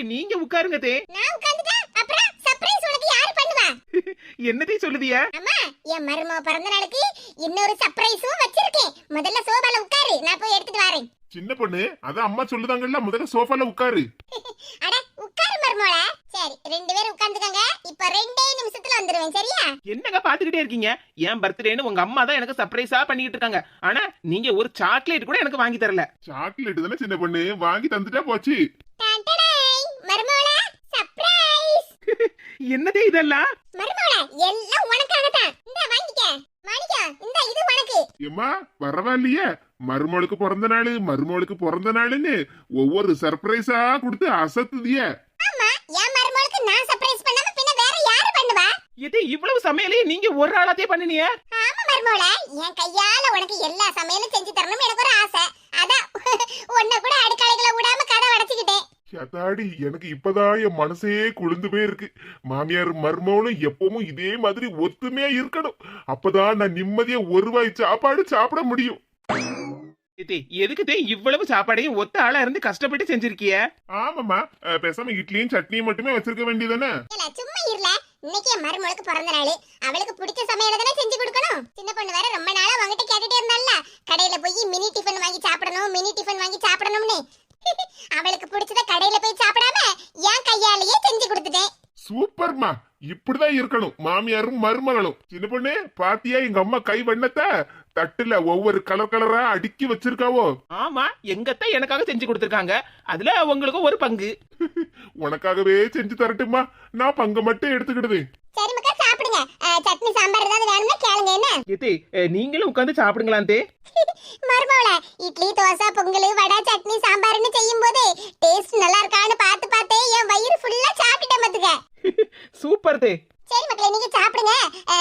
ஏத்தே நீங்க உட்காருங்க தே. நான் உட்கார்ந்துட்டா அப்புறம் சர்ப்ரைஸ் உனக்கு யாரு பண்ணுவா? என்னதே சொல்லுதிய? அம்மா என் மருமக பிறந்த நாளுக்கு இன்னொரு சர்ப்ரைஸும் வச்சிருக்கேன். முதல்ல சோபால உட்காரு நான் போய் எடுத்துட்டு வரேன். சின்ன பொண்ணு அதான் அம்மா சொல்லுதாங்கல்ல முதல்ல சோஃபால உட்காரு. அட உட்காரு மருமோள சரி ரெண்டு பேரும் உட்கார்ந்துக்கங்க இப்ப ரெண்டே நிமிஷத்துல வந்துருவேன் சரியா? என்னங்க பாத்துக்கிட்டே இருக்கீங்க? என் பர்த்டேன்னு உங்க அம்மா தான் எனக்கு சர்ப்ரைஸா பண்ணிட்டு இருக்காங்க. ஆனா நீங்க ஒரு சாக்லேட் கூட எனக்கு வாங்கி தரல. சாக்லேட் தானே சின்ன பொண்ணு? வாங்கி தந்துட்டா போச்சு. டான்டடாய் மருமோள சர்ப்ரைஸ் என்னதே இதெல்லாம்? மருமோள எல்லாம் உனக்காக தான் இந்த வாங்கிக்க. மாணிக்கா இந்த இது உனக்கு. ஏம்மா பரவாயில்லையே மருமகளுக்கு பிறந்த நாள் மருமகளுக்கு பிறந்த நாளுன்னு ஒவ்வொரு சர்ப்ரைஸா கொடுத்து அசத்துதிய. ஆமா என் மருமகளுக்கு நான் சர்ப்ரைஸ் பண்ணாம பின்ன வேற யாரு பண்ணுவா? இது இவ்வளவு சமையலையே நீங்க ஒரு ஆளாத்தே பண்ணினிய? ஆமா மருமோள என் கையால உனக்கு எல்லா சமையலும் செஞ்சு தரணும்னு எனக்கு ஒரு ஆசை. அதான் உன்னை கூட அடுக்கலைகளை விடாம கதை அடைச்சுக்கிட்டேன். அதாடி எனக்கு இப்பதான் என் மனசே குளிர்ந்து போயிருக்கு மாமியார் மருமகளும் எப்பவும் இதே மாதிரி ஒத்துமையா இருக்கணும். அப்பதான் நான் நிம்மதியா ஒரு வாய் சாப்பாடு சாப்பிட முடியும். எதுக்குதே இவ்வளவு சாப்பாடையும் ஒத்த ஆளா இருந்து கஷ்டப்பட்டு செஞ்சிருக்கிய? ஆமாமா பேசாம இட்லியும் சட்னியும் மட்டுமே வச்சிருக்க வேண்டியதானே சும்மா இருல. இன்னைக்கு என் மருமகளுக்கு பிறந்த நாள். அவளுக்கு பிடிச்ச சமையல தானே செஞ்சு கொடுக்கணும். சின்ன பொண்ணு வேற ரொம்ப நாளா உங்ககிட்ட கேட்டுட்டே இருந்தால கடையில போய் மினி டிஃபன் வாங்கி சாப்பிடணும் மினி டிஃபன் வாங்கி சாப்பிடணும்னு அவளுக்கு பிடிச்சத கடையில போய் சாப்பிடாம என் கையாலேயே செஞ்சு கொடுத்துட்டேன் சூப்பர்மா இப்படிதான் இருக்கணும். மாமியாரும் மருமகளும். சின்ன பொண்ணு பாத்தியா எங்க அம்மா கை வண்ணத்தை? தட்டுல ஒவ்வொரு கலர் கலரா அடுக்கி வச்சிருக்காவோ? ஆமா எங்கத்தான் எனக்காக செஞ்சு கொடுத்திருக்காங்க. அதுல உங்களுக்கு ஒரு பங்கு. உனக்காகவே செஞ்சு தரட்டுமா நான் பங்கு மட்டும் எடுத்துக்கிடுது சட்னி சாம்பார் ஏதாவது வேணும்னா கேளுங்க என்ன? அஹ், நீங்களும் உட்காந்து சாப்பிடுங்களாம் தே மருமகள இட்லி தோசை பொங்கல் வடை சட்னி சாம்பார்னு செய்யும் போது டேஸ்ட் நல்லா இருக்கான்னு பார்த்து பார்த்தே என் வயிறு ஃபுல்லா சாப்பிட்டேன் பாத்துக்க. சூப்பர் தே சரி மக்களே நீங்க சாப்பிடுங்க.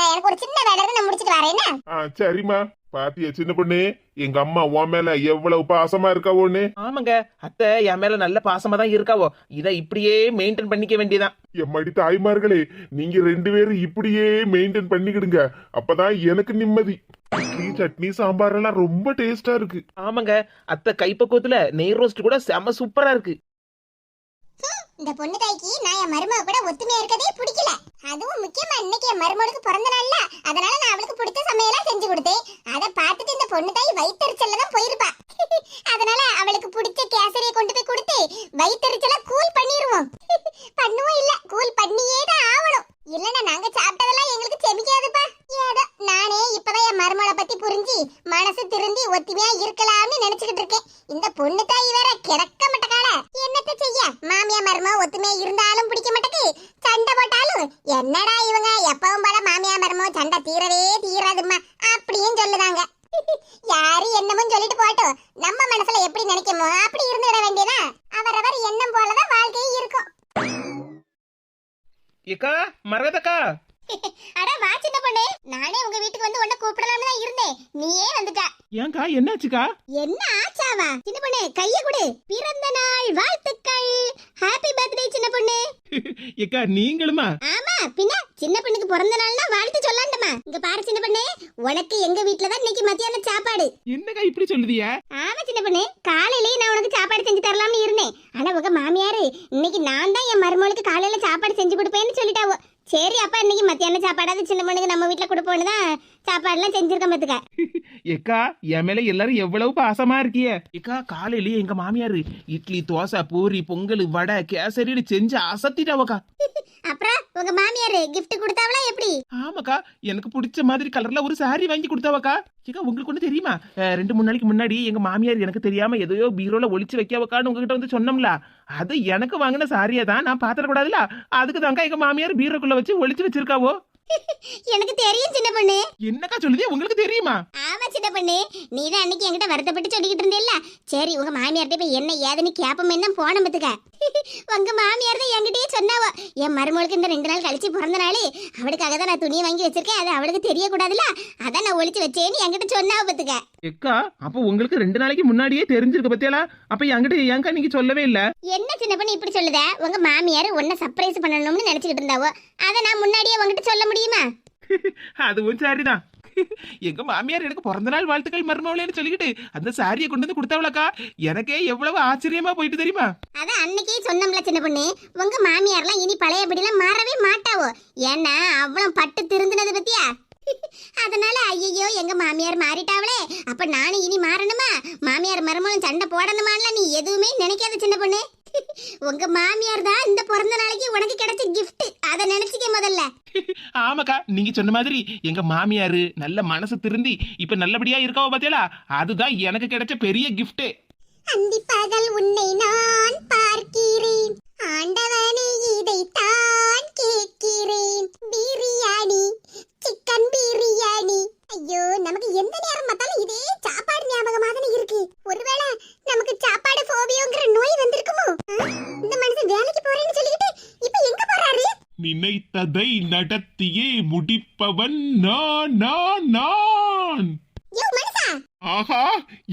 எனக்கு ஒரு சின்ன வேலை நான் முடிச்சிட்டு வரேன் சரிம்மா. பாத்தியா சின்ன பொண்ணு? எங்க அம்மா உன் மேல எவ்வளவு பாசமா இருக்காவோன்னு? ஆமாங்க. அத்தை என் மேல நல்ல பாசமா தான் இருக்காவோ. இதை இப்படியே மெயின்டைன் பண்ணிக்க வேண்டியதான் எம்மடி தாய்மார்களே நீங்க ரெண்டு பேரும் இப்படியே மெயின்டைன் பண்ணிக்கிடுங்க. அப்பதான் எனக்கு நிம்மதி. இட்லி சட்னி சாம்பார் எல்லாம் ரொம்ப டேஸ்டா இருக்கு. ஆமாங்க. அத்தை கைப்பக்குவத்துல நெய் ரோஸ்ட் கூட செம சூப்பரா இருக்கு. இந்த பொண்ணு தாய்க்கு நான் என் மருமக கூட ஒத்துமையா இருக்கதே பிடிக்கல. அதுவும் முக்கியமா இன்னைக்கு என் மருமகளுக்கு பிறந்த நாள்ல. அதனால நான் அவளுக்கு பிடிச்ச சமையலா செஞ்சு கொடுத்தேன். அதை பார்த்துட்டு இந்த பொண்ணு தாய் வயிற்றுச்சல்ல தான் போயிருப்பா. அதனால அவளுக்கு பிடிச்ச கேசரியை கொண்டு போய் கொடுத்து வயிற்றுச்சல கூல் பண்ணிடுவோம் பண்ணுவோம் இல்ல கூல் பண்ணியே தான் ஆகணும். இல்லன்னா நாங்க சாப்பிட்டதெல்லாம் எங்களுக்கு செமிக்காதுப்பா. ஏதோ நானே இப்பதான் என் மருமகளை பத்தி புரிஞ்சு மனசு திருந்தி ஒத்துமையா இருக்கலாம்னு நினைச்சுக்கிட்டு இருக்கேன். இந்த பொண்ணு தாய் வேற கிடக்க மாட்டக்கால என்னத்த செய்ய மாமியா மருமக ஒத்துமையா இருந்தாலும் பிடிக்க மாட்டேக்கு சண்டை போட்டாலும் என்னடா இவங்க எப்பவும் போல மாமியா மருமக சண்டை தீரவே தீராதும்மா அப்படியும் சொல்லுதாங்க யாரு என்னமும் சொல்லிட்டு போட்டோம் நம்ம மனசுல எப்படி நினைக்கமோ அப்படி இருந்துட வேண்டியதா அவரவர் எண்ணம் போலதான் வாழ்க்கையும் இருக்கும் ஏக்கா மரகதக்கா அட வா சின்ன பொண்ணு நானே உங்க வீட்டுக்கு வந்து உன்னை கூப்பிடலாம்னு தான் இருந்தேன் நீயே வந்துட்ட ஏன்க்கா என்னாச்சுக்கா என்ன ஆச்சாவா சின்ன பொண்ணு கைய கொடு பிறந்த நாள் வாழ்த்துக்கள் ஹாப்பி பர்த்டே சின்ன பொண்ணு ஏக்கா நீங்களுமா ஆமா பின்ன சின்ன பொண்ணுக்கு பிறந்த நாள்னா வாழ்த்து சொல்லாண்டமா இங்க பாரு சின்ன பொண்ணு உனக்கு எங்க வீட்ல தான் இன்னைக்கு மத்தியான சாப்பாடு என்னக்கா இப்படி சொல்லுதிய ஆமா சின்ன பொண்ணு காலையிலேயே நான் உனக்கு சாப்பாடு செஞ்சு தரலாம்னு இருந்தேன். ஆனா உங்க மாமியாரு இன்னைக்கு நான் தான் என் மருமகளுக்கு காலையில சாப்பாடு செஞ்சு கொடுப்பேன்னு சொல்லிட்டாவோ. சரி அப்பா இன்னைக்கு மத்தியான சாப்பாடாவது சின்ன பொண்ணுக்கு நம்ம வீட்ல கொடுப்போன்னு தான் சாப்பாடுலாம் செஞ்சிருக்கேன் பாத்துக்க. ஏக்கா என் மேல எல்லாரும் எவ்வளவு பாசமா இருக்கிய. ஏக்கா காலையிலயே எங்க மாமியாரு இட்லி தோசை பூரி பொங்கல் வடை கேசரின்னு செஞ்சு அசத்திட்டாவக்கா. அப்புறம் உங்க மாமியாரு gift கொடுத்தாவளா எப்படி? ஆமாக்கா எனக்கு பிடிச்ச மாதிரி கலர்ல ஒரு saree வாங்கி கொடுத்தாவக்கா. ஏக்கா உங்களுக்கு ஒண்ணு தெரியுமா? ரெண்டு மூணு நாளைக்கு முன்னாடி எங்க மாமியார் எனக்கு தெரியாம எதையோ பீரோல ஒளிச்சு வைக்காவக்கான்னு உங்ககிட்ட வந்து சொன்னோம்ல. அது எனக்கு வாங்கின சாரியை தான் நான் பாத்திரக்கூடாதுல? அதுக்கு தாங்க எங்க மாமியார் பீரோக்குள்ள வச்சு ஒளிச்சு வச்சிருக்காவோ? எனக்கு தெரியும் சின்ன பொண்ணு. என்னக்கா சொல்லுது? உங்களுக்கு தெரியுமா? ஆமா சின்ன பொண்ணு. நீ தான் அன்னைக்கு என்கிட்ட வருத்தப்பட்டு சொல்லிக்கிட்டு இருந்தேல்ல? சரி உங்க மாமியார்ட்ட போய் என்ன ஏதுன்னு கேப்பமே தான் போன பத்துக்க. உங்க மாமியார் தான் என்கிட்டயே சொன்னாவோ என் மருமகளுக்கு இந்த ரெண்டு நாள் கழிச்சு பிறந்த நாள் அவளுக்காக தான் நான் துணியை வாங்கி வச்சிருக்கேன். அது அவளுக்கு தெரியக்கூடாதுல. அதான் நான் ஒளிச்சு வச்சேன்னு என்கிட்ட சொன்னாவ பத்துக்க. எக்கா அப்போ உங்களுக்கு ரெண்டு நாளைக்கு முன்னாடியே தெரிஞ்சிருக்கு பத்தியாலா அப்ப என்கிட்ட ஏங்கா நீங்க சொல்லவே இல்ல? என்ன சின்ன பொண்ணு இப்படி சொல்லுத? உங்க மாமியார் உன்னை சர்ப்ரைஸ் பண்ணணும்னு நினைச்சுக்கிட்டு இருந்தாவோ? அதை நான் முன்னாடியே உங்ககிட்ட சொல்ல முடியுமா? அதுவும் சரிதான். எங்க மாமியார் எனக்கு பிறந்த நாள் வாழ்த்துக்கள் மருமவளேன்னு சொல்லிக்கிட்டு அந்த சாரியை கொண்டு வந்து கொடுத்தாவளக்கா? எனக்கே எவ்வளவு ஆச்சரியமா போயிட்டு தெரியுமா? அதான் அன்னைக்கே சொன்னோம்ல சின்ன பொண்ணு. உங்க மாமியார்லாம் இனி பழையபடிலாம் மாறவே மாட்டாவோ? ஏன்னா அவ்வளவு பட்டு திருந்தினது பத்தியா? அதனால ஐயையோ எங்க மாமியார் மாறிட்டாவளே. அப்ப நானும் இனி மாறணுமா? மாமியார் மருமகளும் சண்டை போடணுமான்லாம் நீ எதுவுமே நினைக்காத சின்ன பொண்ணு. உங்க மாமியார் தான் இந்த பிறந்த நாளைக்கு உனக்கு கிடைச்ச கிஃப்ட் அத நினைச்சுக்க முதல்ல. ஆமாக்கா நீங்க சொன்ன மாதிரி எங்க மாமியாரு நல்ல மனசு திருந்தி இப்ப நல்லபடியா இருக்காவோ பாத்தியலா அதுதான் எனக்கு கிடைச்ச பெரிய கிஃப்ட் அந்திப்பகல் உன்னை நான் பார்க்கிறேன். ஆண்டவனே இதைத்தான் கேட்கிறேன். பிரியாணி சிக்கன் பிரியாணி. ஐயோ நமக்கு எந்த நேரம் பார்த்தாலும் இதே சாப்பாடு ஞாபகமா தானே இருக்கு. ஒருவேளை நமக்கு சாப்பாடு போபியோங்கிற நோய் வந்திருக்குமோ? இந்த மனுஷன் வேலைக்கு போறேன்னு சொல்லிக்கிட்டு இப்ப எங்க போறாரு? நினைத்ததை நடத்தியே முடிப்பவன் நான் நான் நான். ஆஹா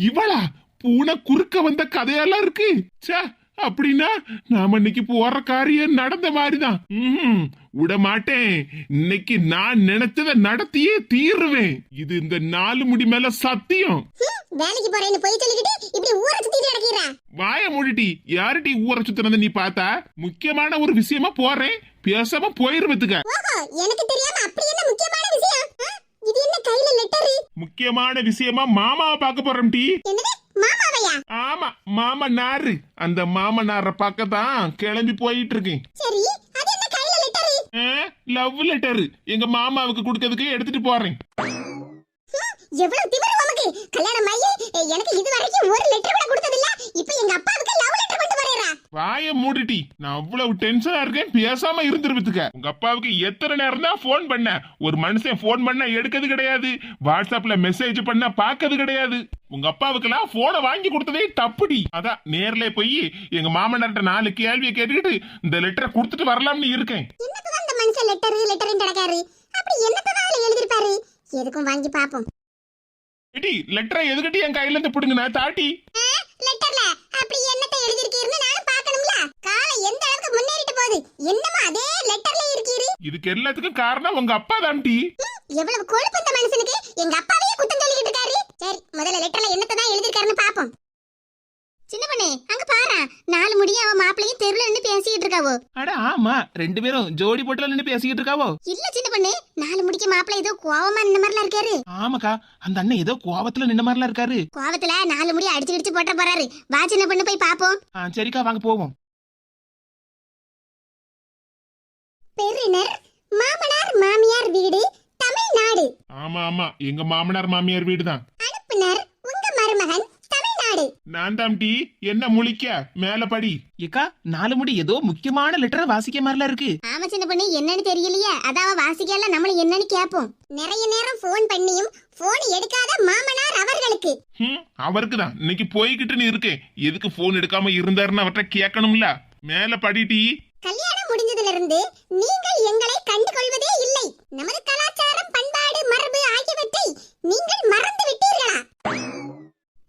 இவளா? பூனை குறுக்க வந்த கதையெல்லாம் இருக்கு. ச்சே அப்படின்னா நாம இன்னைக்கு போற காரியம் நடந்த மாதிரிதான். விட மாட்டேன். இன்னைக்கு நான் நினைச்சதை நடத்தியே தீருவேன். இது இந்த நாலு முடி மேல சத்தியம். வேலைக்கு போறேன்னு போய் சொல்லிக்கிட்டு இப்படி ஊரை சுத்திட்டு நடக்கிறா வாய மூடிட்டி யார்டி ஊரை சுத்தினத நீ பார்த்தா? முக்கியமான ஒரு விஷயமா போறேன். பேசாம போயிருவதுக்க எனக்கு தெரியாம அப்படி என்ன முக்கியமான விஷயம்? இது என்ன கையில லெட்டரு? முக்கியமான விஷயமா மாமாவை பார்க்க போறோம் டி என்னது? மாமாவையா? ஆமா மாமனாரு. அந்த மாமனார பார்க்க தான் கிளம்பி போயிட்டு இருக்கேன் சரி அது என்ன கையில லெட்டரு லவ் லெட்டர் எங்க மாமாவுக்கு கொடுக்கறதுக்கு எடுத்துட்டு போறேன். எவ்வளவு திமிரு உமக்கு. கல்யாணம் ஆகி எனக்கு இது வரைக்கும் ஒரு லெட்டர் கூட கொடுத்தது இல்ல இப்போ எங்க அப்பாவுக்கு லவ் லெட்டர் கொண்டு வரேரா வாய மூடிட்டி நான் அவ்வளவு டென்ஷனா இருக்கேன் பேசாம இருந்துருவதுக்க உங்க அப்பாவுக்கு எத்தனை நேரம் தான் போன் பண்ண. ஒரு மனுஷன் போன் பண்ண எடுக்கிறது கிடையாது. வாட்ஸ்அப்ல மெசேஜ் பண்ண பாக்கிறது கிடையாது. உங்க அப்பாவுக்கெல்லாம் போனை வாங்கி கொடுத்ததே தப்புடி. அதான் நேர்ல போய் எங்க மாமனார்ட்ட நாலு கேள்வியை கேட்டுக்கிட்டு இந்த லெட்டரை கொடுத்துட்டு வரலாம்னு இருக்கேன். மனுஷன் லெட்டர் லெட்டர்னு கிடக்காரு? அப்படி என்னத்துக்கு அதுல எழுதிருப்பாரு எதுக்கும் வாங்கி பாப்போம். ஏடி லெட்டரை எதுக்கிட்டு என் கையில இருந்து பிடுங்க தாட்டி லெட்டர்ல அப்படி என்னத்தை எழுதிருக்கீர்னு நானும் பார்க்கணும்ல காலம் எந்த அளவுக்கு முன்னேறிட்டு போகுது? என்னமா அதே லெட்டர்ல இருக்கீரு? இதுக்கு எல்லாத்துக்கும் காரணம் உங்க அப்பா தான்டி எவ்வளவு கொழுப்பு இந்த மனுஷனுக்கு. எங்க அப்பாவையே குத்தம் சொல்லிக்கிட்டு இருக்காரு. சரி முதல்ல லெட்டர்ல என்னத்தை தான் எழுதிருக்காருன்னு பாப்போம். சின்ன பண்ணே அங்க பாரு. நாலு முடிய அவ மாப்பிளையும் தெருல நின்னு பேசிக்கிட்டு இருக்காவோ? அட ஆமா. ரெண்டு பேரும் ஜோடி போட்டுல நின்று பேசிக்கிட்டு இருக்காவோ? இல்ல சின்ன பண்ணே. நாலு முடிக்க மாப்பிளை ஏதோ கோவமா இந்த மாதிரிலாம் இருக்காரு. ஆமாக்கா. அந்த அண்ணன் ஏதோ கோவத்துல நின்ன மாதிரிலாம் இருக்காரு. கோவத்துல நாலு முடி அடிச்சு அடிச்சு போட்ட போறாரு. வா சின்ன பண்ணு போய் பாப்போம். சரிக்கா வாங்க போவோம். பெருனர் மாமனார் மாமியார் வீடு தமிழ்நாடு. ஆமா ஆமா. எங்க மாமனார் மாமியார் வீடுதான். அனுப்புனர் உங்க மருமகன் தமிழ்நாடு. நான் தான் டி. என்ன முழிக்க? மேல படி. ஏக்கா நாலு முடி ஏதோ முக்கியமான லெட்டரை வாசிக்க மாதிரிலாம் இருக்கு. ஆமா சின்ன பொண்ணு. என்னன்னு தெரியலையே. அதாவ வாசிக்கல. நம்மளும் என்னன்னு கேப்போம். நிறைய நேரம் ஃபோன் பண்ணியும் போன் எடுக்காத மாமனார் அவர்களுக்கு. அவருக்கு தான் இன்னைக்கு போய்கிட்டுன்னு இருக்கேன். எதுக்கு போன் எடுக்காம இருந்தாருன்னு அவர்கிட்ட கேட்கணும்ல. மேல படி டி. கல்யாணம் முடிஞ்சதுல இருந்து நீங்கள் எங்களை கண்டுகொள்வதே இல்லை. நமது கலாச்சாரம் பண்பாடு மரபு ஆகியவற்றை நீங்கள் மறந்து விட்டீர்களா?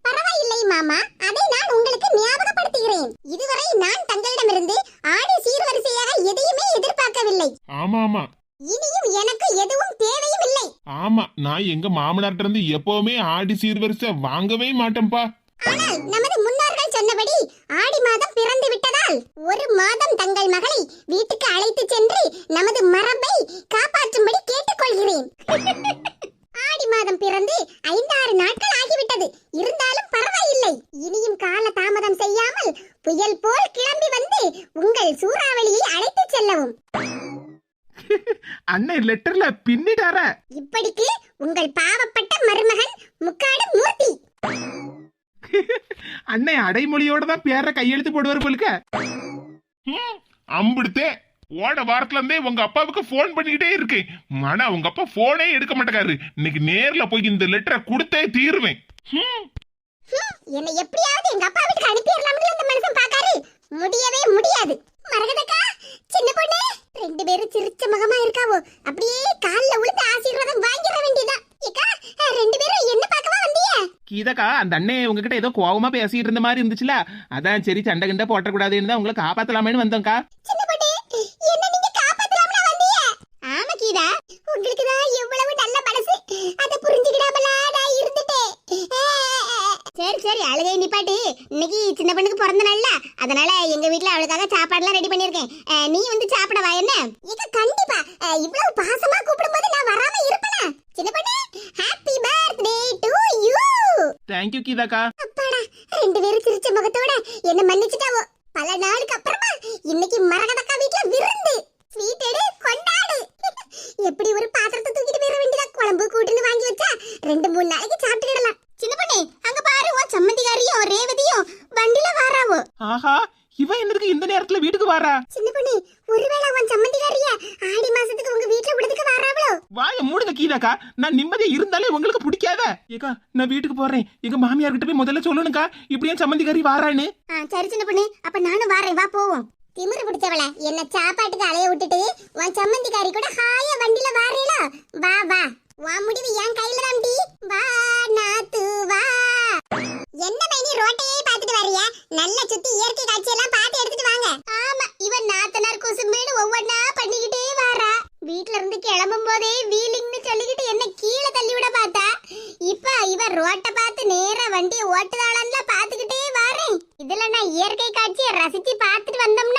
பரவாயில்லை மாமா அதை நான் உங்களுக்கு ஞாபகப்படுத்துகிறேன். இதுவரை நான் தங்களிடமிருந்து ஆடி சீர்வரிசையாக எதையுமே எதிர்பார்க்கவில்லை. ஆமா ஆமா. இனியும் எனக்கு எதுவும் தேவையும் இல்லை. ஆமா நான் எங்க மாமனார்ட்ட இருந்து எப்பவுமே ஆடி சீர்வரிசை வாங்கவே மாட்டேன்பா ஆனால் நமது முன்னோர்கள் சொன்னபடி ஆடி மாதம் பிறந்து விட்டதால் ஒரு மாதம் தங்கள் மகளை வீட்டுக்கு அழைத்து சென்று நமது மரபை காப்பாற்றும்படி கேட்டுக்கொள்கிறேன். ஆடி மாதம் பிறந்து ஐந்தாறு நாட்கள் ஆகிவிட்டது. இருந்தாலும் பரவாயில்லை. இனியும் கால தாமதம் செய்யாமல் புயல் போல் கிளம்பி வந்து உங்கள் சூறாவளியை அழைத்து செல்லவும். அண்ணன் லெட்டர்ல பின்னிட்டார இப்படிக்கு உங்கள் பாவப்பட்ட அடைமொழியோட தான் பேர கையெழுத்து போடுவார் போலுக்க ஹம், அம்பிடுத்தே ஓட வாரத்துல இருந்தே உங்க அப்பாவுக்கு போன் பண்ணிக்கிட்டே இருக்கேன். ஆனா உங்க அப்பா போனே எடுக்க மாட்டேக்காரு. இன்னைக்கு நேர்ல போய் இந்த லெட்டரை கொடுத்தே தீருவேன். ஹம், என்னை எப்படியாவது எங்க அப்பா வீட்டுக்கு அனுப்பிடலாம்னு அந்த மனுஷன் பாக்காரு முடியவே முடியாது. மரகதக்கா சின்ன பொண்ணு ரெண்டு பேரும் சிரிச்ச முகமா இருக்காவோ? அப்படியே கால்ல விழுந்து ஆசீர்வாதம் வாங்கிட வேண்டியதா ஏக்கா ரெண்டு பேரும் என்ன பார்க்கவா வந்தீங்க? கீதாக்கா அந்த உங்ககிட்ட ஏதோ கோவமா பேசிட்டு இருந்த மாதிரி இருந்துச்சுல. அதான் சரி சண்டை கிண்டை போட்டக்கூடாதுன்னு தான் உங்களை காப்பாத்தலாமேன்னு வந்தோம்க்கா. சின்ன என்ன நீங்க காப்பாத்தலாம்ல வந்தீங்க? ஆமா கீதா. உங்களுக்கு தான் நல்ல மனசு. அத புரிஞ்சுக்கிடாமல நான் இருந்துட்டேன். சரி சரி அழுகை நிப்பாட்டி. இன்னைக்கு சின்ன பொண்ணுக்கு பிறந்த நாள்ல. அதனால எங்க வீட்ல அவளுக்காக சாப்பாடுலாம் ரெடி பண்ணிருக்கேன் நீ வந்து சாப்பிட வா என்ன? இது கண்டிப்பா. இவ்வளவு பாசமா கூப்பிடும்போது நான் வராம இருப்பேனா? சின்ன பொண்ணு happy birthday to you thank you கீதாக்கா. அப்பாடா ரெண்டு பேரும் சிரிச்ச முகத்தோட என்ன மன்னிச்சிட்டாவோ. பல நாளுக்கு அப்புறமா இன்னைக்கு மரகதக்கா வீட்ல விருந்து. ஸ்வீட் எடு கொண்டாடு. எப்படி ஒரு பாத்திரத்தை தூக்கிட்டு போயிட வேண்டியதா? குழம்பு கூட்டுன்னு வாங்கி வச்சா ரெண்டு மூணு நாளைக்கு சாப்பிட்டுடலாம் சின்ன பொண்ணு அங்க பாரு உன் சம்மந்திகாரியும் ரேவதியும் வண்டில வாராவோ. ஆஹா இவன் என்னதுக்கு இந்த நேரத்துல வீட்டுக்கு வாரா சின்ன பொண்ணு ஒருவேளை உன் சம்மந்திக்காரிய ஆடி மாசத்துக்கு உங்க வீட்ல விடுதுக்கு வாராவளோ? வாய மூடுங்க கீதாக்கா. நான் நிம்மதியா இருந்தாலே உங்களுக்கு பிடிக்காத. ஏக்கா நான் வீட்டுக்கு போறேன். எங்க மாமியார் கிட்ட போய் முதல்ல சொல்லணும்க்கா. இப்படி என் சம்மந்திக்காரி வாரான்னு. சரி சின்ன பொண்ணு அப்ப நானும் வாரேன் வா போவோம். திமிரு பிடிச்சவள என்ன சாப்பாட்டுக்கு அலைய விட்டுட்டு உன் சம்மந்திக்காரி கூட ஹாயா வண்டியில வாரீல வா வா. வா முடிவு என் கையில தான்டி வா நாத்து வா. என்ன மைனி ரோட்டையே பார்த்துட்டு வர்றியா? நல்ல சுத்தி இயற்கை காட்சி எல்லாம் பார்த்து எடுத்துட்டு வாங்க. ஆமா இவன் நாத்தனார் கொசு மீன் ஒவ்வொன்னா பண்ணிக்கிட்டே வாரா. வீட்ல இருந்து கிளம்பும் போதே வீலிங்னு சொல்லிக்கிட்டு என்ன கீழே தள்ளி விட பார்த்தா? இப்ப இவ ரோட்டை பார்த்து நேரா வண்டியை ஓட்டுதாளான்லாம் பார்த்துக்கிட்டே வாரேன். இதுல நான் இயற்கை காட்சியை ரசிச்சு பார்த்துட்டு வந்தோம்னா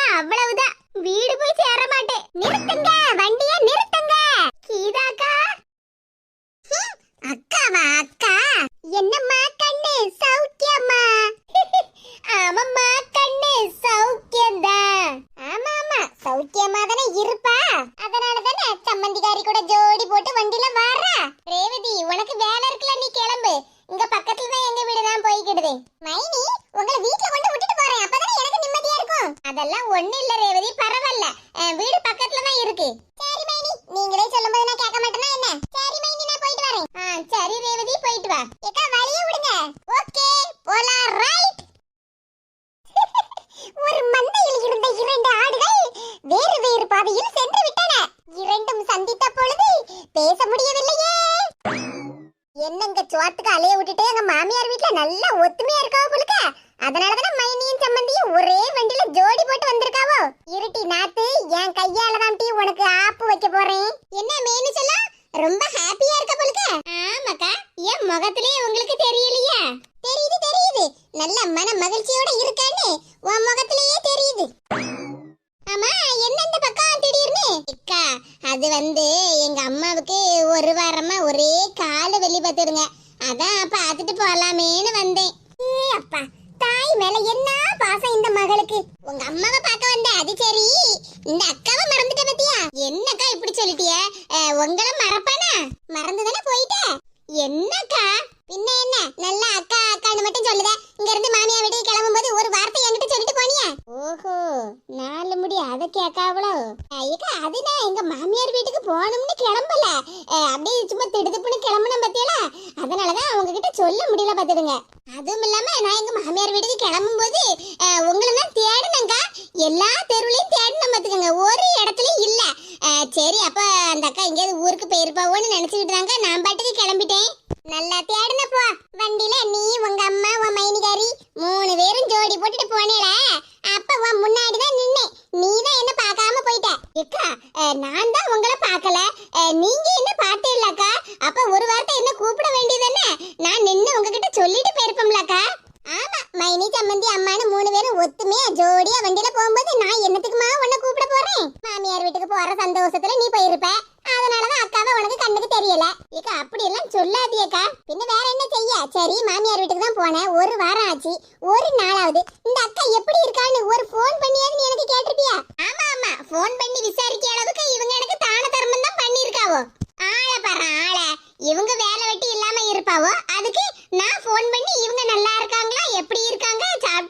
காட்டுக்கு அலைய விட்டுட்டு எங்க மாமியார் வீட்டுல நல்லா ஒத்துமையா இருக்கா போலுக்க. அதனாலதான் மேல என்ன பாசம் இந்த மகளுக்கு? உங்க அம்மாவை பார்க்க வந்த அது சரி. இந்த அக்கா போட்டுட்டு போனேல.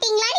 சாப்பிட்டீங்களா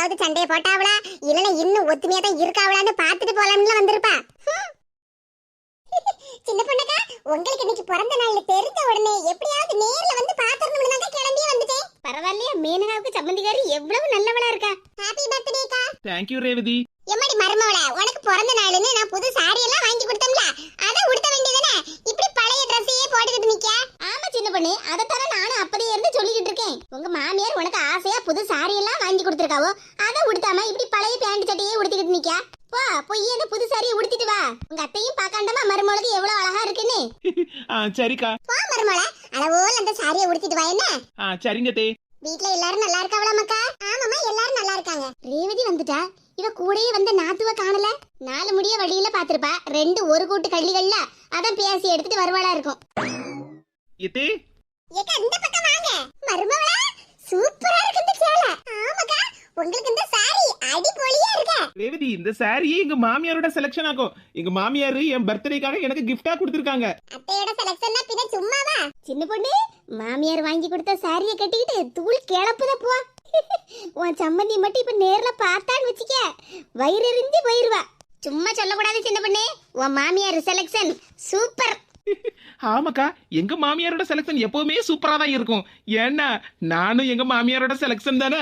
ஏதாவது சண்டையை போட்டாவளா? இல்லனா இன்னும் ஒத்துமையா தான் இருக்காவளான்னு பாத்துட்டு போலாம்னு வந்திருப்பா. சின்ன பொண்ணுக்கா உங்களுக்கு இன்னைக்கு பிறந்த நாள்ல தெரிஞ்ச உடனே எப்படியாவது நேர்ல வந்து பாத்துறணும்னு தான் கிளம்பி வந்துட்டேன். பரவாயில்லையா மேனகாவுக்கு சம்மந்திகாரி எவ்வளவு நல்லவளா இருக்கா? ஹாப்பி பர்த்டேக்கா தேங்க்யூ ரேவதி. எம்மாடி மருமவள உனக்கு பிறந்த நாளுன்னு நான் புது சாரி எல்லாம் வாங்கி கொடுத்தோம்ல அத உடுத்த வேண்டியதானே இப்படி பழைய ட்ரெஸ்ஸையே போட்டுக்கிட்டு நிக்க ஆமா சின்ன பொண்ணு அத தர நானும் அப்பதே இருந்து சொல்லிக்கிட்டு இருக்கேன் உங்க மாமியார் உனக்கு ஆசையா புது சாரி எல்லாம் வாங்கி கொடுத்துருக்காவோ அத உடுத்தாம இப்படி பழைய பேண்ட் சட்டையே உடுத்திக்கிட்டு நிக்க போ போய் அந்த புது சாரியை உடுத்திட்டு வா உங்க அத்தையும் பாக்காண்டமா மருமகளுக்கு எவ்வளவு அழகா இருக்குன்னு ஆ சரிக்கா. போ மருமவள அளவோல் அந்த சாரியை உடுத்திட்டு வா என்ன? ஆ சரிங்க தே. வீட்ல எல்லாரும் நல்லா இருக்காவளா மக்கா? ஆமாமா எல்லாரும் நல்லா இருக்காங்க. ரேவதி வந்துட்டா. இவ கூடயே வந்த நாத்துவ காணல. நாலு முடிய வழியில பாத்திருப்பா. ரெண்டு ஒரு கூட்டு கள்ளிகள்ல. அதான் பேசி எடுத்துட்டு வருவாளா இருக்கும். எத்தே? ஏக்கா இந்த பக்கம் வாங்க. மருமவளா சூப்பரா இருக்கு இந்த சேலை. ஆமாக்கா உங்களுக்கு இந்த சாரி அடிபொலியா இருக்க? ரேவதி இந்த சாரியே எங்க மாமியாரோட செலக்ஷன் ஆகும் எங்க மாமியார் என் பர்த்டேக்காக எனக்கு கிஃப்டா கொடுத்துருக்காங்க. அத்தையோட செலக்ஷன்னா பின்ன சும்மாவா? சின்ன பொண்ணு மாமியார் வாங்கி கொடுத்த சாரியை கட்டிக்கிட்டு தூள் கிளப்புத போ. உன் சம்மந்தி மட்டும் இப்ப நேர்ல பார்த்தான்னு வச்சுக்க வயிறு எரிஞ்சு போயிருவா. சும்மா சொல்லக்கூடாது சின்ன பொண்ணு உன் மாமியார் செலக்ஷன் சூப்பர் ஆமாக்கா எங்க மாமியாரோட செலக்ஷன் எப்பவுமே சூப்பரா தான் இருக்கும். ஏன்னா நானும் எங்க மாமியாரோட செலக்ஷன் தானே?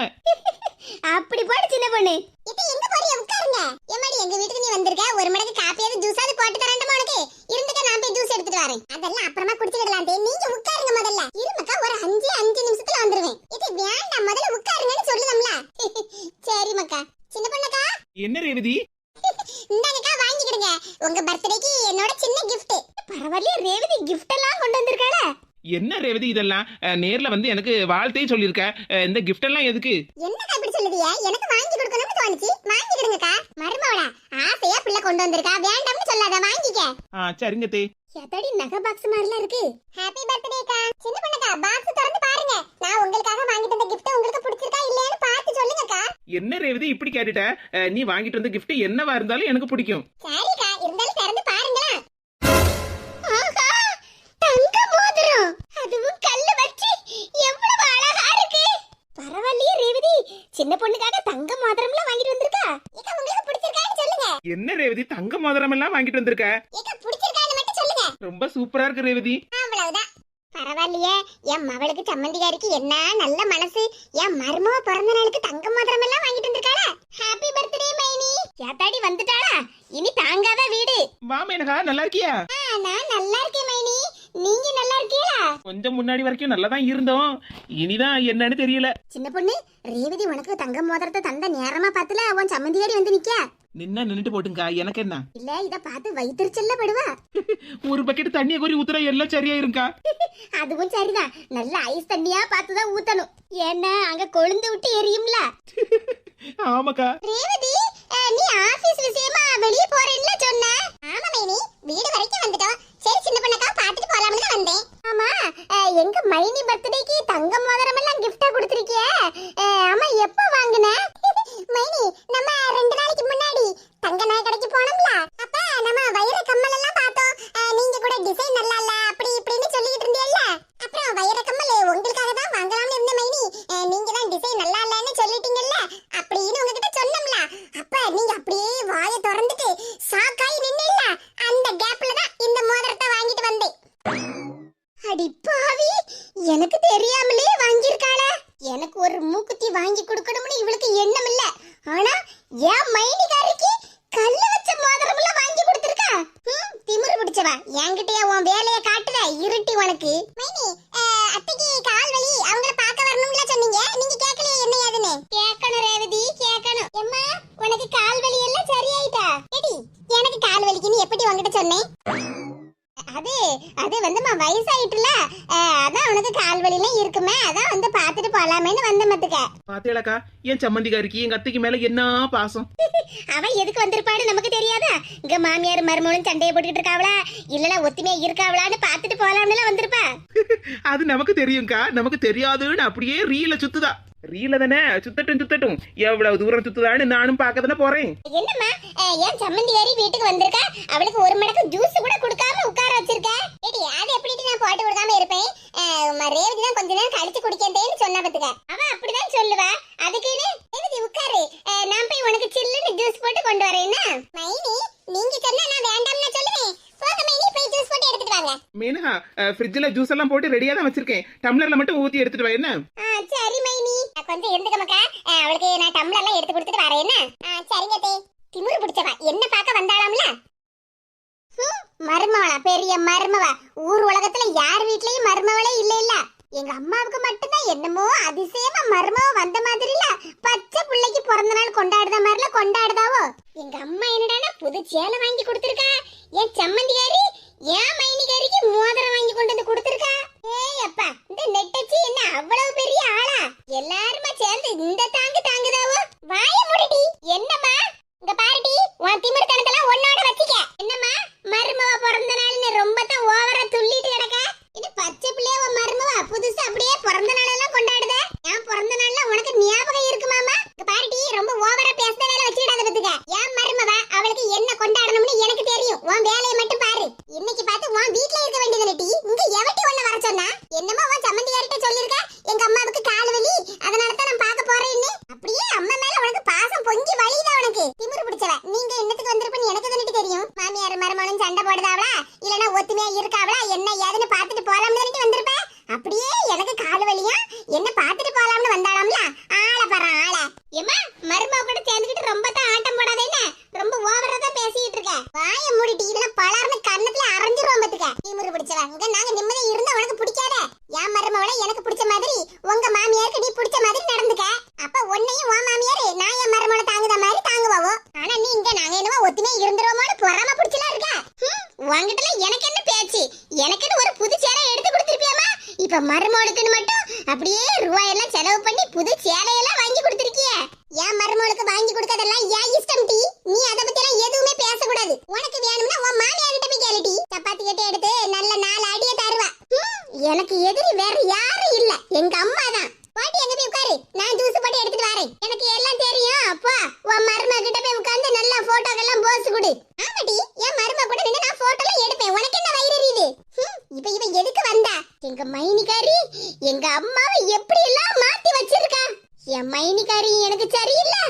அப்படி போடு சின்ன பொண்ணு. இது எங்க போறிய? உட்காருங்க. எம்மாடி எங்க வீட்டுக்கு நீ வந்திருக்க? ஒரு மடக்கு காப்பியாவது ஜூஸாவது போட்டு தரேன்டா உனக்கு? இருந்துக்க நான் போய் ஜூஸ் எடுத்துட்டு வரேன். அதெல்லாம் அப்புறமா குடிச்சுக்கிடலாம் நீங்க உட்காருங்க முதல்ல. இருமக்கா ஒரு அஞ்சு அஞ்சு நிமிஷத்துல வந்துருவேன். இது வேண்டாம் முதல்ல உட்காருங்கன்னு சொல்லுதம்ல. சரி மக்கா. சின்ன பொண்ணுக்கா? என்ன ரேவதி இந்தாங்கக்கா வாங்கிக்கிடுங்க. உங்க பர்த்டேக்கு என்னோட சின்ன gift. பரவாயில்லையே ரேவதி gift எல்லாம் கொண்டு வந்திருக்காளே. என்ன ரேவதி இதெல்லாம்? நேர்ல வந்து எனக்கு வாழ்த்தே சொல்லியிருக்க அஹ், இந்த gift எல்லாம் எதுக்கு? என்னக்கா இப்படி சொல்லுதியா எனக்கு வாங்கி கொடுக்கணும்னு தோணுச்சு. வாங்கிக்கிடுங்கக்கா மருமவளா ஆசையா பிள்ளை கொண்டு வந்திருக்கா. வேண்டாம்னு சொல்லாத வாங்கிக்க. ஆ சரிங்க தே. எத்தடி நகை பாக்ஸ் மாதிரிலாம் இருக்கு? ஹாப்பி பர்த்டேக்கா சின்ன பொண்ணுக்கா பாக்ஸ் திறந்து பாருங்க. நான் உங்களுக்காக வாங்கிட்டு வந்த gift உங்களுக்கு பிடிச்சிருக்கா இல்லையான்னு பார்த்து சொல்லுங்கக்கா. என்ன ரேவதி இப்படி கேட்டுட்ட? நீ வாங்கிட்டு வந்த gift என்னவா இருந்தாலும் எனக்கு பிடிக்கும். ரேவதி தங்க மோதிரம் எல்லாம் வாங்கிட்டு வந்திருக்க. ரொம்ப சூப்பரா இருக்கு ரேவதி. அவ்வளவுதான். பரவாயில்லையே என் மவளுக்கு சம்மந்திகாரிக்கு என்ன நல்ல மனசு? என் மருமவ பிறந்த நாளுக்கு தங்க மோதிரம் எல்லாம் வாங்கிட்டு வந்திருக்காளா? ஹாப்பி பர்த்டே மைனி. ஏத்தாடி வந்துட்டாளா? இனி தாங்காத வீடு. வா மேனகா நல்லா இருக்கியா? நான் நல்லா இருக்கேன் நீங்க நல்லா இருக்கீங்களா? கொஞ்சம் முன்னாடி வரைக்கும் நல்லா தான் இருந்தோம். இனிதான் என்னன்னு தெரியல. சின்ன பொண்ணு ரேவதி உனக்கு தங்க மோதிரத்தை தந்த நேரமா பார்த்துல உன் சம்மந்திகாரி வந்து நிக்க? நின்னா நின்னுட்டு போட்டுங்க எனக்கு என்ன? இல்ல இத பார்த்து வயிற்றுச்சல்ல படுவா? ஒரு பக்கெட் தண்ணியை கோரி ஊத்துறா எல்லாம் சரியா இருக்கா அதுவும் சரிதான். நல்ல ஐஸ் தண்ணியா பார்த்துதான் ஊத்தணும். ஏன்னா அங்க கொழுந்து விட்டு எரியும்ல. ஆமாக்கா. ரேவதி நீ ஆபீஸ் விஷயமா வெளிய போறேன்னு சொன்ன. ஆமா மைனி. வீடு வரைக்கும் வந்துட்டோம். சரி சின்ன பொண்ணக்கா பாத்துட்டு போலாம்னு தான் வந்தேன். ஆமா எங்க மைனி பர்த்டேக்கு தங்க மோதிரம் எல்லாம் கிஃப்டா கொடுத்துருக்கிய. ஆமா எப்போ வாங்குன? மைனி நம்ம ரெண்டு நாளைக்கு முன்னாடி தங்க நகை கடைக்கு போனோம்ல. அப்ப நம்ம வைர கம்மல் எல்லாம் பார்த்தோம் நீங்க கூட டிசைன் நல்லா இல்ல அப்படி இப்படின்னு சொல்லிட்டு இருந்தீங்கல்ல. அப்புறம் வைர கம்மல் உங்களுக்காக தான் வாங்கலாம்னு இருந்த மைனி அஹ், நீங்க தான் டிசைன் நல்லா இல்லன்னு சொல்லிட்டீங்கல்ல அப்படின்னு உங்ககிட்ட சொன்னோம்ல அப்ப நீங்க அப்படியே வாயை திறந்துட்டு சாக்காய் நின்னுல்ல அந்த கேப்ல தான் இந்த மோதிரத்தை வாங்கிட்டு வந்தேன் அடி பாவி எனக்கு தெரியாமலே வாங்கியிருக்காளா எனக்கு ஒரு மூக்குத்தி வாங்கி கொடுக்கணும்னு இவளுக்கு எண்ணம் இல்ல ஆனா என் மைனிகாரிக்கு கல்லு வச்ச மோதிரம் பிடிச்சவா என்கிட்டயே உன் வேலையை காட்டுத இருட்டி உனக்கு மைனி அஹ், அத்தைக்கு கால் வலி அவங்கள பார்க்க வரணும்ல சொன்னீங்க நீங்க கேட்கலையே என்ன ஏதுன்னு கேட்கணும் ரேவதி கேட்கணும் எம்மா உனக்கு கால் வலி எல்லாம் சரியாயிட்டா எடி எனக்கு கால் வலிக்குன்னு எப்படி உன்கிட்ட சொன்னேன் அது அது வந்துமா வயசாயிட்டுல அஹ், அதான் வலிலாம் இருக்குமே. அதான் வந்து பார்த்துட்டு போலாமேன்னு வந்த மத்துக்க பாத்தியாளாக்கா என் சம்மந்திக்காரிக்கு எங்க அத்தைக்கு மேல என்ன பாசம்? அவ எதுக்கு வந்திருப்பான்னு நமக்கு தெரியாதா? இங்க மாமியார் மருமகளும் சண்டையை போட்டுக்கிட்டு இருக்காவளா? இல்லனா ஒத்துமையா இருக்காவளான்னு பார்த்துட்டு போலாம்னு வந்திருப்பா. அது நமக்கு தெரியும்க்கா. நமக்கு தெரியாதுன்னு அப்படியே ரீல சுத்துதா. ரீல தானே சுத்தட்டும் சுத்தட்டும். எவ்வளவு தூரம் சுத்துதான்னு நானும் பார்க்க தானே போறேன். என்னம்மா ஏன் சம்மந்தியாரி வீட்டுக்கு வந்திருக்கா? அவளுக்கு ஒரு மடக்கு ஜூஸ் கூட கொடுக்காம உட்கார வச்சிருக்க? ஏடி அது எப்படிட்டு நான் போட்டு கொடுக்காம இருப்பேன்? ரேவதி தான் கொஞ்ச நேரம் கழிச்சு குடிக்கந்தேன்னு சொன்ன பத்துக்க. அவ அப்படிதான் சொல்லுவா. அதுக்குன்னு ரேவதி உட்காரு? நான் போய் உனக்கு சில்லுன்னு ஜூஸ் போட்டு கொண்டு வரேன்னா மைனி நீங்க சொன்னா நான் வேண்டாம்னு சொல்லுவேன். மைனி போய் ஜூஸ் போட்டு எடுத்துட்டு வாங்க. மேனகா ஃப்ரிட்ஜில் ஜூஸ் எல்லாம் போட்டு ரெடியா தான் வச்சிருக்கேன். டம்ளர்ல மட்டும் ஊத்தி எடுத்துட்டு வா என்ன? சரி கொஞ்சம் இருந்துக்க மக்கா அவளுக்கு நான் டம்ளர்லாம் எல்லாம் எடுத்து கொடுத்துட்டு வரேன் என்ன? சரிங்க தே திமிரு பிடிச்சவா. என்ன பார்க்க வந்தாளாம்ல? மருமவளா பெரிய மருமவ. ஊர் உலகத்துல யார் வீட்லயும் மருமவளே இல்ல இல்ல. எங்க அம்மாவுக்கு மட்டும்தான் என்னமோ அதிசயமா மருமவ வந்த மாதிரி இல்ல பச்சை பிள்ளைக்கு பிறந்த நாள் கொண்டாடுத மாதிரில கொண்டாடுதாவோ. எங்க அம்மா என்னடானா புது சேலை வாங்கி கொடுத்துருக்கா. என் சம்மந்திகாரி ஏன் மைனிகாரிக்கு மோதிரம் வாங்கி கொண்டு வந்து கொடுத்துருக்கா? ஏய் அப்பா இந்த நெட்டச்சி என்ன அவ்வளவு பெரிய ஆளா? எல்லாருமா சேர்ந்து இந்த தாங்கு தாங்குதாவோ? வாய முடிடி. என்னம்மா? இங்க பாருடி உன் திமிர்த்தனத்தெல்லாம் உன்னோட வச்சிக்க. என்னம்மா? மருமவ பிறந்த நாள்னு ரொம்ப தான் ஓவரா துள்ளிட்டு கிடக்க. இது பச்சை பிள்ளைய உன் மருமவ? புதுசா அப்படியே பிறந்த நாளெல்லாம் கொண்டாடுத என் பிறந்த நாள்ல உனக்கு ஞாபகம் இருக்குமாமா இங்க பாருடி ரொம்ப ஓவரா பேசுற வேலை வச்சுக்கிடாத பத்துக்க என் மருமவ அவளுக்கு என்ன கொண்டாடணும்னு எனக்கு தெரியும் உன் வேலையை மட்டும் பாரு இன்னைக்கு பார்த்து உன் வீட்ல இருக்க வேண்டியது டி இங்க எவட்டி ஒண்ணு வர சொன்னா என்னமோ உன் சம்மந்தியார்கிட்ட சொல்லிருக்க எங்க அம்மாவுக்கு கால் வலி அதனால தான் நான் பார்க்க போறேன்னு அப்படியே அம்மா மேல உனக்கு பாசம் பொங்கி வழியுதா உனக்கு திமிரு பிடிச்சவ நீங்க என்னத்துக்கு வந்திருப்பேன்னு எனக்கு தானே தெரியும் மாமியார் மருமகனும் சண்டை போடுதாவளா இல்லனா ஒத்துமையா இருக்காவளா என்ன ஏதுன்னு பார்த்துட்டு போலாம்னு தானே வந்திருப்ப அப்படியே எனக்கு கால் வலியா என்ன பார்த்துட்டு போலாம்னு வந்தாளாம்ல ஆள பாரு ஆள ஏமா மருமக கூட சேர்ந்துக்கிட்டு ரொம்ப தான் ஆட்டம் போடாத என்ன ரொம்ப ஓவரா தான் பேசிட்டு இருக்க வாய மூடிட்டு இல்லனா பலர்னு கண்ணத்துல அரைஞ்சிருவோம் பாத்துக்க திமிரு பிடிச்சவ இங்க நாங்க நிம்மதியா இருந்தா உனக்கு பிடிக்காத என் மருமவளை எனக்கு பிடிச்ச மாதிரி உங்க மாமியாருக்கு நீ பிடிச்ச மாதிரி நடந்துக்க அப்ப உன்னையும் உன் மாமியாரு நான் என் மருமவளை தாங்குத மாதிரி தாங்குவாவோ ஆனா நீ இங்க நாங்க என்னமோ ஒத்துமையா இருந்துருவோமோன்னு பொறாம பிடிச்சலாம் இருக்க ஹம், உன்கிட்ட எனக்கு என்ன பேச்சு எனக்குன்னு ஒரு புது சேலை எடுத்து கொடுத்திருப்பியாமா மருமகளுக்குன்னு மட்டும் அப்படியே ரூபாயெல்லாம் செலவு பண்ணி புது சேலையெல்லாம் வாங்கி கொடுத்திருக்கிய என் மருமகளுக்கு வாங்கி கொடுக்கறதெல்லாம் ஏன் இஷ்டம் டி நீ அத பத்தி எல்லாம் எதுவுமே பேசக்கூடாது உனக்கு வேணும்னா உன் மாமியார் கிட்ட போய் கேளுடி சப்பாத்தி கட்டி எடுத்து நல்ல நாலு அடிய தருவா ஹம், எனக்கு எதிரி வேற யாரும் இல்ல எங்க அம்மா தான் பாட்டி எங்க போய் உட்காரு நான் ஜூஸ் போட்டு எடுத்துட்டு வரேன் எனக்கு எல்லாம் தெரியும் அப்பா உன் மருமக கிட்ட போய் உட்கார்ந்து நல்லா போட்டோக்கெல்லாம் போஸ் கொடு ஆமாடி என் மருமக கூட நின்னு நான் போட்டோலாம் எடுப்பேன் உனக்கு என்ன வயிறு எரியுது ஹம், இப்ப இவ எதுக்கு வந்தா எங்க மைனிகாரி எங்க அம்மாவை எப்படி எல்லாம் மாத்தி வச்சிருக்கா? என் மைனிகாரி எனக்கு சரியில்லை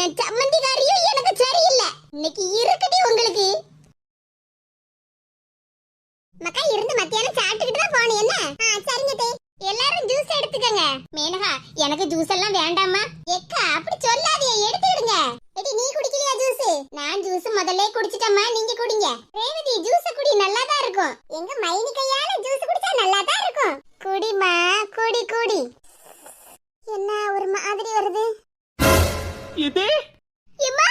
என் சம்மந்திகாரியும் எனக்கு சரியில்லை. இன்னைக்கு இருக்குடி உங்களுக்கு. மக்கா இருந்து மத்தியானம் சாப்பிட்டுக்கிட்டு தான் போனேன். என்ன? ஆ சரிங்க தே. எல்லாரும் ஜூஸ் எடுத்துக்கங்க. மேனகா எனக்கு ஜூஸ் எல்லாம் வேண்டாமா எக்கா அப்படி சொல்லாதே. எடுத்துடுங்க எடி நீ குடிக்கலையா ஜூஸ்? நான் ஜூஸ் முதல்ல குடிச்சிட்டம்மா. நீங்க குடிங்க. ரேவதி ஜூஸ் குடி நல்லா தான் இருக்கும். எங்க மைனி கையால ஜூஸ் குடிச்சா நல்லா தான் இருக்கும். குடிமா குடி குடி. என்ன ஒரு மாதிரி வருது? இது இம்மா